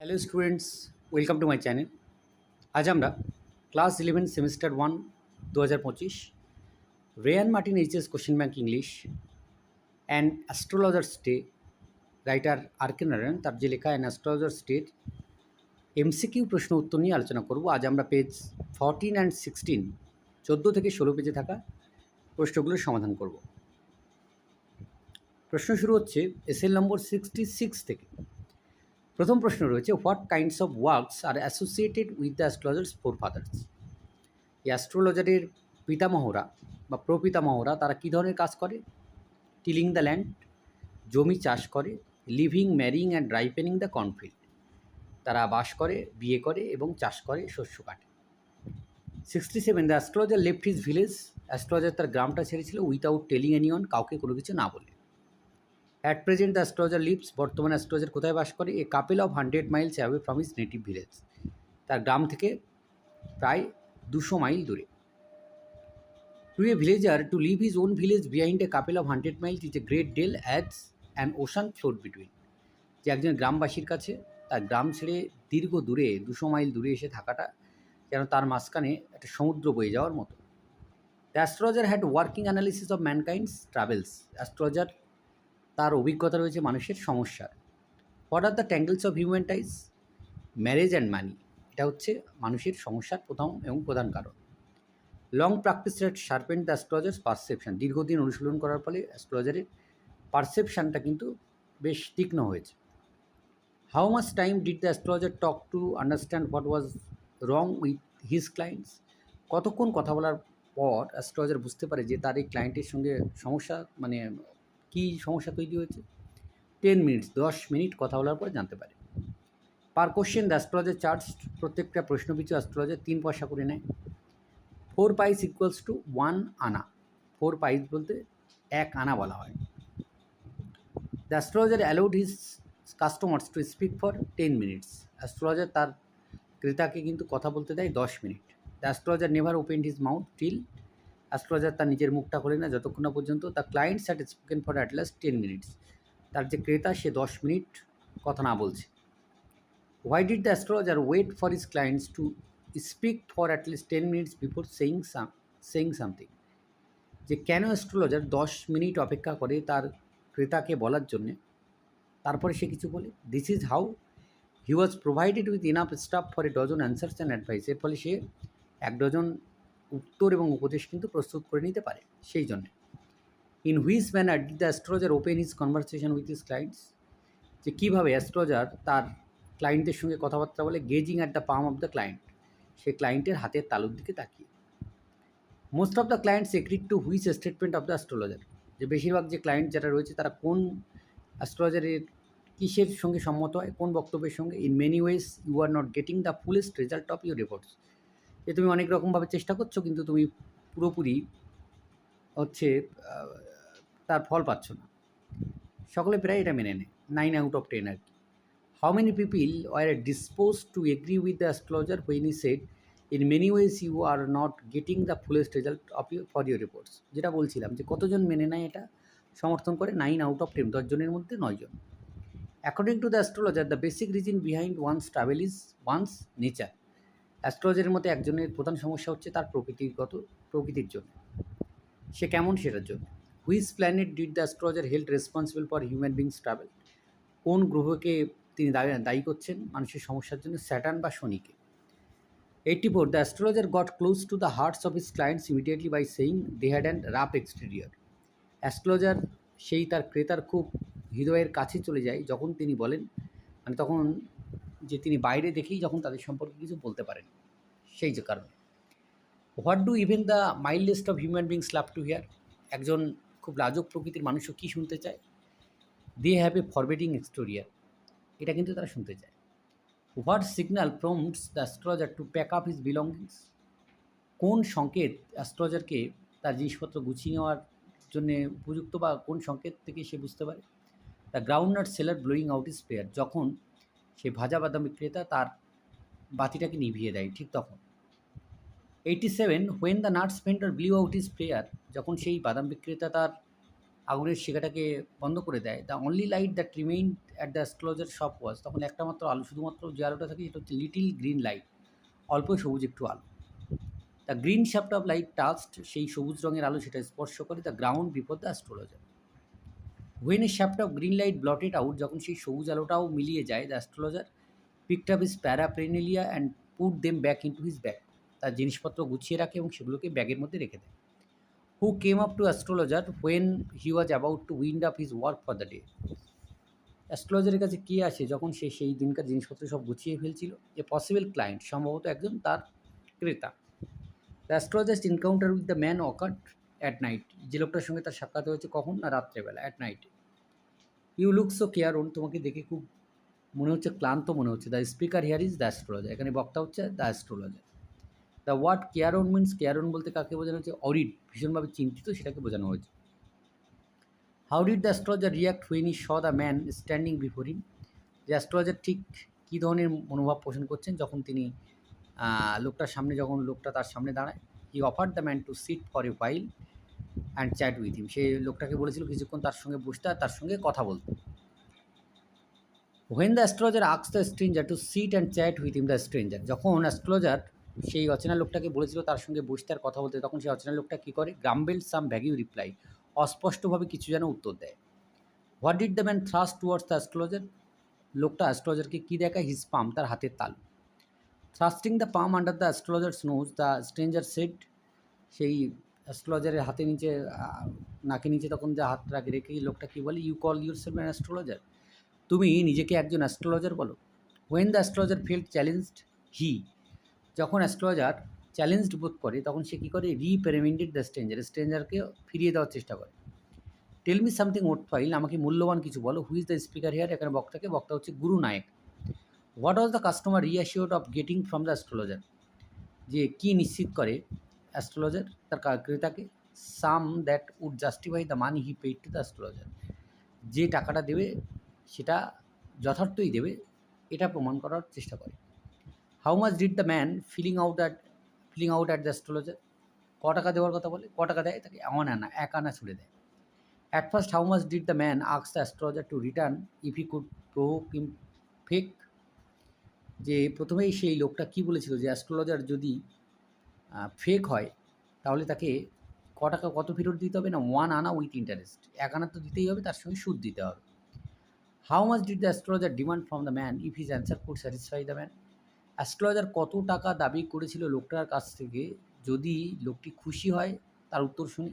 Hello students welcome to my channel আজ আমরা class eleven semester one দু হাজার পঁচিশ Ryan Martin HS question bank English and astrologer stay writer R K Narayan তার যে লেখা অ্যান্ড অ্যাস্ট্রোলজার স্টেট এমসিকিউ প্রশ্ন উত্তর নিয়ে আলোচনা করব। আজ আমরা পেজ ফরটিন অ্যান্ড সিক্সটিন চোদ্দ থেকে ষোলো পেজে থাকা প্রশ্নগুলোর সমাধান করব। প্রশ্ন শুরু হচ্ছে এসএল নম্বর সিক্সটি সিক্স থেকে। প্রথম প্রশ্ন রয়েছে what kinds of works are associated with the astrologers forefathers এই অ্যাস্ট্রোলজারের পিতামহরা বা প্রপিতামহরা তারা কী ধরনের কাজ করে? টিলিং দ্য ল্যান্ড জমি চাষ করে living marrying and ripening the cornfield তারা বাস করে, বিয়ে করে এবং চাষ করে, শস্য কাটে। Sixty seven the astrologer left his village astrologer তার গ্রামটা ছেড়েছিল উইথাউট টেলিং এনিওন কাউকে কোনো কিছু না বলে। At present the astrologer lives বর্তমানে অ্যাস্ট্রোলজার কোথায় বাস করে? A couple of hundred miles away from his native village তার গ্রাম থেকে প্রায় দুশো মাইল দূরে। To a villager to leave his own village behind a couple of hundred miles is a great deal as and ocean float between যে একজন গ্রামবাসীর কাছে তার গ্রাম ছেড়ে দীর্ঘ দূরে, দুশো মাইল দূরে এসে থাকাটা যেন তার মাঝখানে একটা সমুদ্র বয়ে যাওয়ার মতো। The astrologer had working analysis of mankind's travels astrologer তার অভিজ্ঞতা রয়েছে মানুষের সমস্যার। What are the tangles of human ties marriage and money এটা হচ্ছে মানুষের সমস্যার প্রথম এবং প্রধান কারণ। Long practice rate sharpened the astrologer's perception দীর্ঘদিন অনুশীলন করার ফলে অ্যাস্ট্রোলজারের পারসেপশানটা কিন্তু বেশ তীক্ষ্ণ হয়েছে। How much time did the astrologer talk to understand what was wrong with his clients কতক্ষণ কথা বলার পর অ্যাস্ট্রোলজার বুঝতে পারে যে তার এই ক্লায়েন্টের সঙ্গে সমস্যা মানে কী সমস্যা তৈরি হয়েছে? টেন মিনিটস দশ মিনিট কথা বলার পর জানতে পারে। পার কোশ্চেন অ্যাস্ট্রোলজার চার্জ প্রত্যেকটা প্রশ্ন পিছু অ্যাস্ট্রোলজার তিন পয়সা করে নেয়। Four pice equals to one anna. Four pice বলতে এক আনা বলা হয়। The astrologer allowed his customers to speak for ten minutes astrologer তার ক্রেতাকে কিন্তু কথা বলতে দেয় দশ minute the astrologer never open his mouth till astrologer তার নিজের মুখটা খোলে না, যতক্ষণ না পর্যন্ত the client sat spoken for at last ten minutes তার যে ক্রেতা, সে দশ মিনিট কথা না বলছে। Why did the astrologer wait for his clients to speak for at least ten minutes before saying some saying something যে কেন অ্যাস্ট্রোলজার দশ মিনিট অপেক্ষা করে তার ক্রেতাকে বলার জন্যে? তারপরে সে কিছু বলে this is how he was provided with enough stuff for a dozen answers and advice এর ফলে সে এক ডজন উত্তর এবং উপদেশ কিন্তু প্রস্তুত করে নিতে পারে সেই জন্যে। In whose manner did the astrologer open his conversation with his clients যে কীভাবে অ্যাস্ট্রোলজার তার ক্লায়েন্টের সঙ্গে কথাবার্তা বলে gazing at the palm of the client সে ক্লায়েন্টের হাতের তালুর দিকে তাকিয়ে। Most of the clients agreed to whose statement of the astrologer যে বেশিরভাগ যে ক্লায়েন্ট যারা রয়েছে তারা কোন অ্যাস্ট্রোলজারের কিসের সঙ্গে সম্মত হয়, কোন বক্তব্যের সঙ্গে? In many ways you are not getting the fullest result of your reports যে তুমি অনেক রকমভাবে চেষ্টা করছ, কিন্তু তুমি পুরোপুরি হচ্ছে তার ফল পাচ্ছ না। সকলে প্রায় এটা মেনে নেয় নাইন আউট অফ টেন আর কি। How many people are dispose to agree with the astrologer when he said in many ways you are not getting the fullest result of you for your reports যেটা বলছিলাম যে কতজন মেনে নেয় এটা? সমর্থন করে নাইন আউট অফ টেন দশজনের মধ্যে নয়জন। According to the astrologer the basic reason behind one's travel is one's nature অ্যাস্ট্রোলজারের মধ্যে একজনের প্রধান সমস্যা হচ্ছে তার প্রকৃতিগত, প্রকৃতির জন্য। সে কেমন সেটার জন্য? Whose planet did the astrologer held responsible for human beings travel কোন গ্রহকে তিনি দায়ী করছেন? মানুষের সমস্যার জন্য স্যাটার্ন বা শনিকে? Eighty four the astrologer got close to the hearts of his clients immediately by saying they had and rough exterior astrologer সেই তার ক্রেতার খুব হৃদয়ের কাছে চলে যায় যখন তিনি বলেন মানে তখন যে তিনি বাইরে দেখেই যখন তাদের সম্পর্কে কিছু বলতে পারেন, সেই যে কারণে। What do even the mildest of human beings love to hear একজন খুব লাজক প্রকৃতির মানুষও কী শুনতে চায়? দে হ্যাভ এ ফরওয়ার্ডিং এক্সটোরিয়ার এটা কিন্তু তারা শুনতে চায়। What signal prompts the astrologer to pack up his belongings কোন সংকেত অ্যাস্ট্রোলজারকে তার জিনিসপত্র গুছিয়ে নেওয়ার জন্যে উপযুক্ত বা কোন সংকেত থেকে সে বুঝতে পারে? The ground nut seller blowing out his flare যখন সে ভাজা বাদাম বিক্রেতা তার বাতিটাকে নিভিয়ে দেয় ঠিক তখন। Eighty seven when the nuts vendor blew out his flare যখন সেই বাদাম বিক্রেতা তার আগুনের শিখাটাকে বন্ধ করে দেয় the only light that remain at the astrologer shop was তখন একটা মাত্র আলো, শুধুমাত্র যে আলোটা থাকে সেটা হচ্ছে লিটিল গ্রিন লাইট অল্প সবুজ একটু আলো। The green shaft of light touched সেই সবুজ রঙের আলো সেটা স্পর্শ করে the ground before the astrologer when a shaft of green light blotted out যখন সেই সবুজ আলোটাও মিলিয়ে যায় the astrologer picked up his paraphernalia and put them back into his bag তার জিনিসপত্র গুছিয়ে রাখে এবং সেগুলোকে ব্যাগের মধ্যে রেখে দেয়। Who came up to astrologer when he was about to wind up his work for the day অ্যাস্ট্রোলজারের কাছে কে আসে? যখন সে সেই দিনকার জিনিসপত্র সব গুছিয়ে ফেলছিল এ পসিবল ক্লায়েন্ট সম্ভবত একজন তার ক্রেতা। The astrologer's encounter with the man occurred at night যে লোকটার সঙ্গে তার সাক্ষাৎ হয়েছে কখন? না, রাত্রেবেলা at night you look so careworn তোমাকে দেখে খুব মনে হচ্ছে, ক্লান্ত মনে হচ্ছে। The speaker here is the astrologer এখানে বক্তা হচ্ছে the astrologer the word careworn means careworn বলতে কাকে বোঝানো হচ্ছে অরিড ভীষণভাবে চিন্তিত, সেটাকে বোঝানো হয়েছে। How did the astrologer react when he saw the man standing before him যে অ্যাস্ট্রোলজার ঠিক কী ধরনের মনোভাব পোষণ করছেন যখন তিনি লোকটার সামনে, যখন লোকটা তার সামনে দাঁড়ায়? He offer the man to sit for a while and chat with him সেই লোকটাকে বলেছিল কিছুক্ষণ তার সঙ্গে বসতে আর তার সঙ্গে কথা বলতে। When the astrologer asks the stranger to sit and chat with him the stranger যখন অ্যাস্ট্রোলজার সেই অচেনা লোকটাকে বলেছিল তার সঙ্গে বসতে আর কথা বলতে, তখন সেই অচেনা লোকটা কী করে? গ্রাম্বেল সাম ভ্যাগিউ রিপ্লাই অস্পষ্টভাবে কিছু যেন উত্তর দেয়। What did the man thrust towards the astrologer লোকটা অ্যাস্ট্রোলজারকে কী দেখায়? হিজ পাম তার হাতের তাল। Thrusting the palm under the astrologer nose the stranger said সেই অ্যাস্ট্রোলজারের হাতে নিচে নাকে নিচে তখন যে হাত রাখে, রেখে লোকটা কী বলে? You call yourself astrologer তুমি নিজেকে একজন অ্যাস্ট্রোলজার বলো। When the astrologer felt challenged he যখন অ্যাস্ট্রোলজার চ্যালেঞ্জড বোধ করে, তখন সে কী করে? রিপেরিমেন্টেড দ্য স্ট্রেঞ্জার স্ট্রেঞ্জারকে ফিরিয়ে দেওয়ার চেষ্টা করে। টেল মি সামথিং ওট ফাইল আমাকে মূল্যবান কিছু বলো। হুইজ দ্য স্পিকার হিয়ার এখানে বক্তাকে, বক্তা হচ্ছে Guru Nayak. What was the customer reassured of getting from the astrologer যে কী নিশ্চিত করে? অ্যাস্ট্রোলজার তার ক্রেতাকে some that would justify the money he paid to the astrologer যে টাকাটা দেবে, সেটা যথার্থই দেবে, এটা প্রমাণ করার চেষ্টা করে। How much did the man filling out at filling out at the astrologer ক টাকা দেওয়ার কথা বলে? ক টাকা দেয়? তাকে এমন আনা এক আনা ছুড়ে দেয়। At first how much did the man asks the astrologer to return if he could prove him fake যে প্রথমেই সেই লোকটা কি বলেছিল? যে অ্যাস্ট্রোলজার যদি ফেক হয়, তাহলে তাকে ক টাকা কত ফেরত দিতে হবে না ওয়ান আনা উইথ ইন্টারেস্ট এক আনা তো দিতেই হবে, তার সঙ্গে সুদ দিতে হবে। How much did the astrologer demand from the man if his answer could satisfy the man astrologer কত টাকা দাবি করেছিল লোকটার কাছ থেকে? যদি লোকটি খুশি হয়, তার উত্তর শুনে।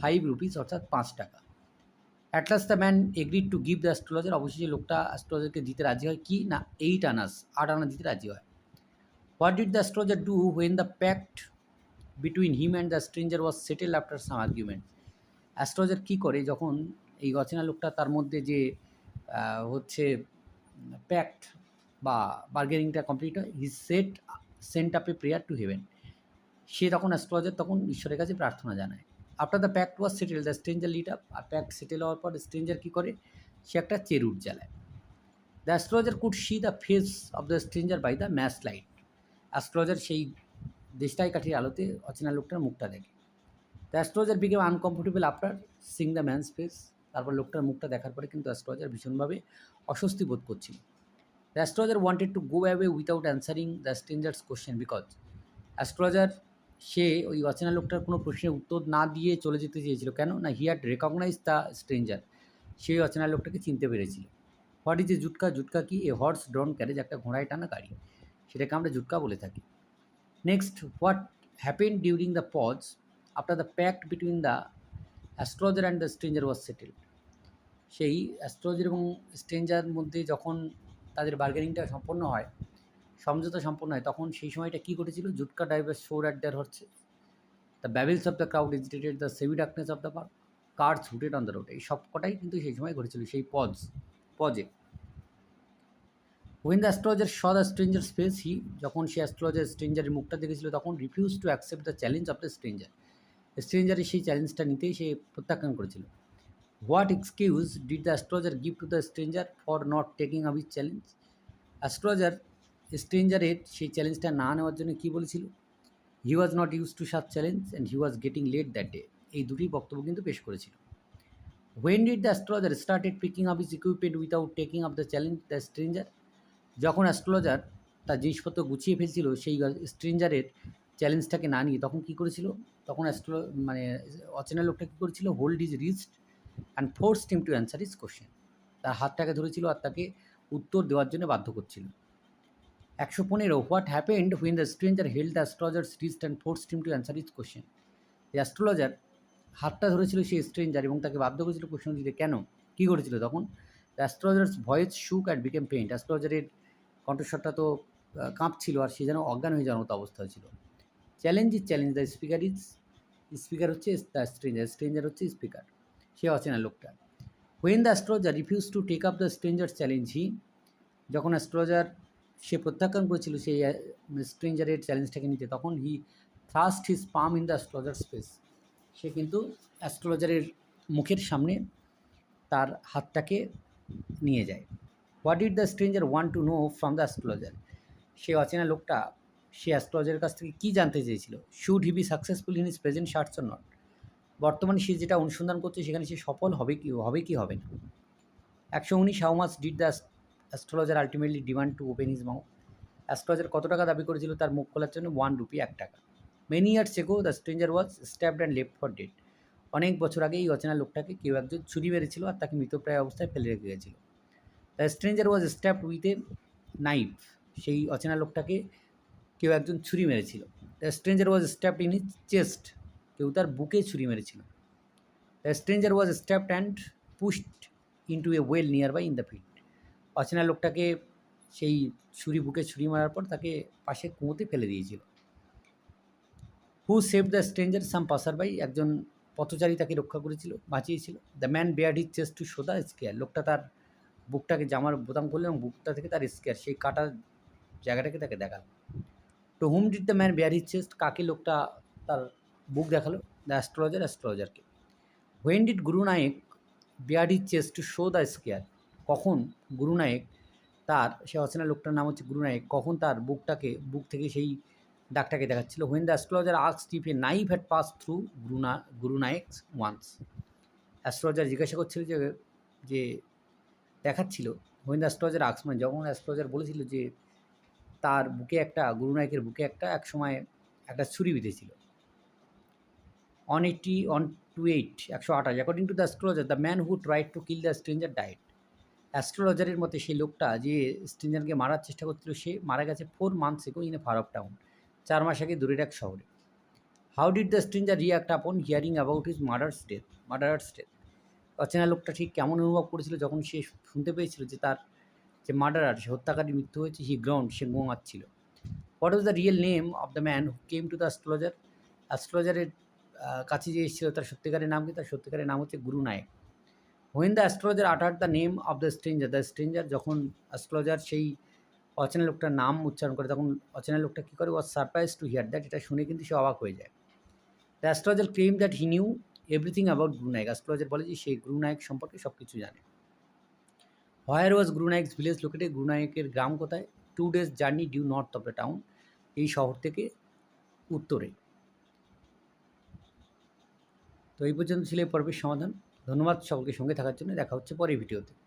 ফাইভ রুপিস অর্থাৎ পাঁচ টাকা। At last the man agreed to give the astrologer অবশেষে লোকটা অ্যাস্ট্রোলজারকে দিতে রাজি হয় কি? না এইট আনাস, আট আনা দিতে রাজি হয়। What did the astrologer do when the pact between him and the stranger was settle after some argument astrologer কী করে যখন এই অচেনা লোকটা তার মধ্যে যে হচ্ছে প্যাক্ট বা বার্গেনিংটা কমপ্লিট হয় he sat sent up a prayer to heaven সে তখন অ্যাস্ট্রোলজার তখন ঈশ্বরের কাছে প্রার্থনা জানায়। After the pact was settle the stranger lit up R pact settle হওয়ার পর স্ট্রেঞ্জার কী করে? সে একটা চেরুট জ্বালায়। The astrologer could see the face of the stranger by the match light astrologer সেই দেশটাই কাঠির আলোতে অচেনা লোকটার মুখটা দেখে। The astrologer became uncomfortable after seeing the man's face তারপর লোকটার মুখটা দেখার পরে কিন্তু অ্যাস্ট্রোলজার ভীষণভাবে অস্বস্তি বোধ করছিল। The astrologer wanted to go away without answering the stranger's question because astrologer সে ওই অচেনা লোকটার কোনো প্রশ্নের উত্তর না দিয়ে চলে যেতে চেয়েছিল। কেন? না he had recognize the stranger সেই অচেনা লোকটাকে চিনতে পেরেছিল। হোয়াট ইজ এ জুটকা জুটকা কি? এ হর্স ড্রন ক্যারেজ একটা ঘোড়ায় টানা গাড়ি। সেটাকে আমরা জুটকা বলে থাকি। Next what happen during the pause after the pact between the astrologer and the stranger was settle সেই অ্যাস্ট্রোলজার এবং স্ট্রেঞ্জার মধ্যে যখন তাদের বার্গেনিংটা সম্পন্ন হয়, সমঝোতা সম্পন্ন হয়, তখন সেই সময়টা কী ঘটেছিল? জুটকা ডাইভার শোর অ্যাট দেয়ার হচ্ছে the babbles of the crowd agitated the semi darkness of the park cars hooted on the road এই সব কটাই কিন্তু সেই সময় ঘটেছিল, সেই pause পজে when the astrologer saw the stranger face he যখন সে অ্যাস্ট্রোলজার স্ট্রেঞ্জারের মুখটা দেখেছিল, তখন refuse to accept the challenge of the stranger স্ট্রেঞ্জারের সেই চ্যালেঞ্জটা নিতেই সে প্রত্যাখ্যান করেছিল। What excuse did the astrologer give to the stranger for not taking up his challenge astrologer স্ট্রেঞ্জারের সেই চ্যালেঞ্জটা না নেওয়ার জন্য কী বলেছিল? He was not use to such challenge and he was getting late that day এই দুটি বক্তব্য কিন্তু পেশ করেছিল। When did the astrologer started picking up his equipment without taking up the challenge the stranger যখন অ্যাস্ট্রোলজার তার জিনিসপত্র গুছিয়ে ফেলছিল, সেই স্ট্রেঞ্জারের চ্যালেঞ্জটাকে না নিয়ে, তখন কী করেছিল? তখন অ্যাস্ট্রো মানে অচেনা লোকটা কী করেছিল? Hold his wrist and force him to answer his question তার হাতটাকে ধরেছিল আর তাকে উত্তর দেওয়ার জন্য বাধ্য করছিল। একশো পনেরো what happened when the stranger held the astrologer's wrist and force him to answer his question astrologer হাতটা ধরেছিল সেই স্ট্রেঞ্জার এবং তাকে বাধ্য করেছিল প্রশ্ন দিতে। কেন? কী করেছিল তখন? Astrologer's voice shook and became faint অ্যাস্ট্রোলজারের কণ্ঠস্বরটা তো কাঁপছিল আর সে যেন অজ্ঞান হয়ে যাওয়ার মতো অবস্থা হয়েছিল। Challenge is challenge the speaker is speaker হচ্ছে দ্য স্ট্রেঞ্জার স্ট্রেঞ্জার হচ্ছে স্পিকার সে অচেনা লোকটা। When the astrologer refuse to take up the stranger challenge he যখন অ্যাস্ট্রোলজার সে প্রত্যাখ্যান করেছিল সেই স্ট্রেঞ্জারের চ্যালেঞ্জটাকে নিতে, তখন he thrust his palm in the astrologer space সে কিন্তু অ্যাস্ট্রোলজারের মুখের সামনে তার হাতটাকে নিয়ে যায়। What did the stranger want to know from the astrologer সে অচেনা লোকটা, সে অ্যাস্ট্রোলজারের কাছ থেকে কী জানতে চেয়েছিল? Should he be successful in his present pursuits or not বর্তমানে সে যেটা অনুসন্ধান করছে, সেখানে সে সফল হবে কি হবে কি হবে না? একশো উনিশ how much did the astrologer ultimately demand to open his mouth astrologer কত টাকা দাবি করেছিল তার মুখ খোলার জন্য? ওয়ান রুপি এক টাকা। Many years ago the stranger was stabbed and left for dead অনেক বছর আগে এই অচেনা লোকটাকে কেউ একজন ছুরি মেরেছিল আর তাকে মৃতপ্রায় অবস্থায় ফেলে রেখে গেছিল the stranger was stabbed with a knife সেই অচেনা লোকটাকে কেউ একজন ছুরি মেরেছিল। The stranger was stabbed in his chest কেউ তার বুকে ছুরি মেরেছিল। The stranger was stabbed and pushed into a well near by in the field অচেনা লোকটাকে সেই ছুরি বুকে ছুরি মারার পর তাকে পাশে কুঁয়োতে ফেলে দিয়েছিল। Who saved the stranger some passer by একজন পথচারী তাকে রক্ষা করেছিল, বাঁচিয়েছিল। The man bared his chest to the scar লোকটা তার বুকটাকে জামার বোতাম করল এবং বুকটা থেকে তার স্কেয়ার, সেই কাটা জায়গাটাকে তাকে দেখাল। To whom did the man bare his chest কাকে লোকটা তার বুক দেখাল? The astrologer অ্যাস্ট্রোলজারকে when did Guru Nayak bare his chest to show the scar কখন গুরু নায়ক তার সে অচেনা লোকটার নাম হচ্ছে গুরু নায়ক কখন তার বুকটাকে, বুক থেকে সেই ডাকটাকে দেখাচ্ছিল? When the astrologer আক্স tip a knife had passed through Guru না গুরু নায়ক ওয়ান্স অ্যাস্ট্রোলজার জিজ্ঞাসা করছিল যে যে দেখাচ্ছিল হোয়েন দ্য অ্যাস্ট্রোলজার আক্স মানে যখন অ্যাস্ট্রোলজার বলেছিল যে তার বুকে একটা, গুরু নায়কের বুকে একটা এক সময় একটা ছুরি বিঁধেছিল। On eighty on two eight একশো আঠাশ according to the astrologer the man who tried to kill the stranger died অ্যাস্ট্রোলজারের মতে সেই লোকটা যে স্ট্রেঞ্জারকে মারার চেষ্টা করছিল, সে মারা গেছে four months ago in a far off town চার মাস আগে দূরের এক শহরে। How did the stranger react upon hearing about his murder's death murderer's death অচেনা লোকটা ঠিক কেমন অনুভব করেছিল যখন সে শুনতে পেয়েছিল যে তার যে মার্ডারার সে হত্যাকারী মৃত্যু হয়েছে হি গ্রাউন্ড সে গোমাচ্ছিল what was the real name of the man who came to the astrologer অ্যাস্ট্রোলজারের কাছে যে এসেছিল তার সত্যিকারের নাম কি? তার সত্যিকারের নাম হচ্ছে Guru Nayak. When the astrologer uttered the name of the stranger the stranger যখন অ্যাস্ট্রোলজার সেই অচেনা লোকটার নাম উচ্চারণ করে, তখন অচেনা লোকটা কী করে? Was surprised to hear that এটা শুনে কিন্তু সে অবাক হয়ে যায়। The astrologer claimed that he knew everything about Guru Nayak astrologer বলে যে সেই গুরু নায়ক সম্পর্কে সব কিছু জানে। হোয়ার ওয়াজ গুরু নায়কস ভিলেজ লোকেটে গুরু নায়কের গ্রাম কোথায়? Two days journey due north of the town এই শহর থেকে উত্তরে। তো এই পর্যন্ত ছিল এই পর্বের সমাধান। ধন্যবাদ সকলকে সঙ্গে থাকার জন্য। দেখা হচ্ছে পরের ভিডিওতে।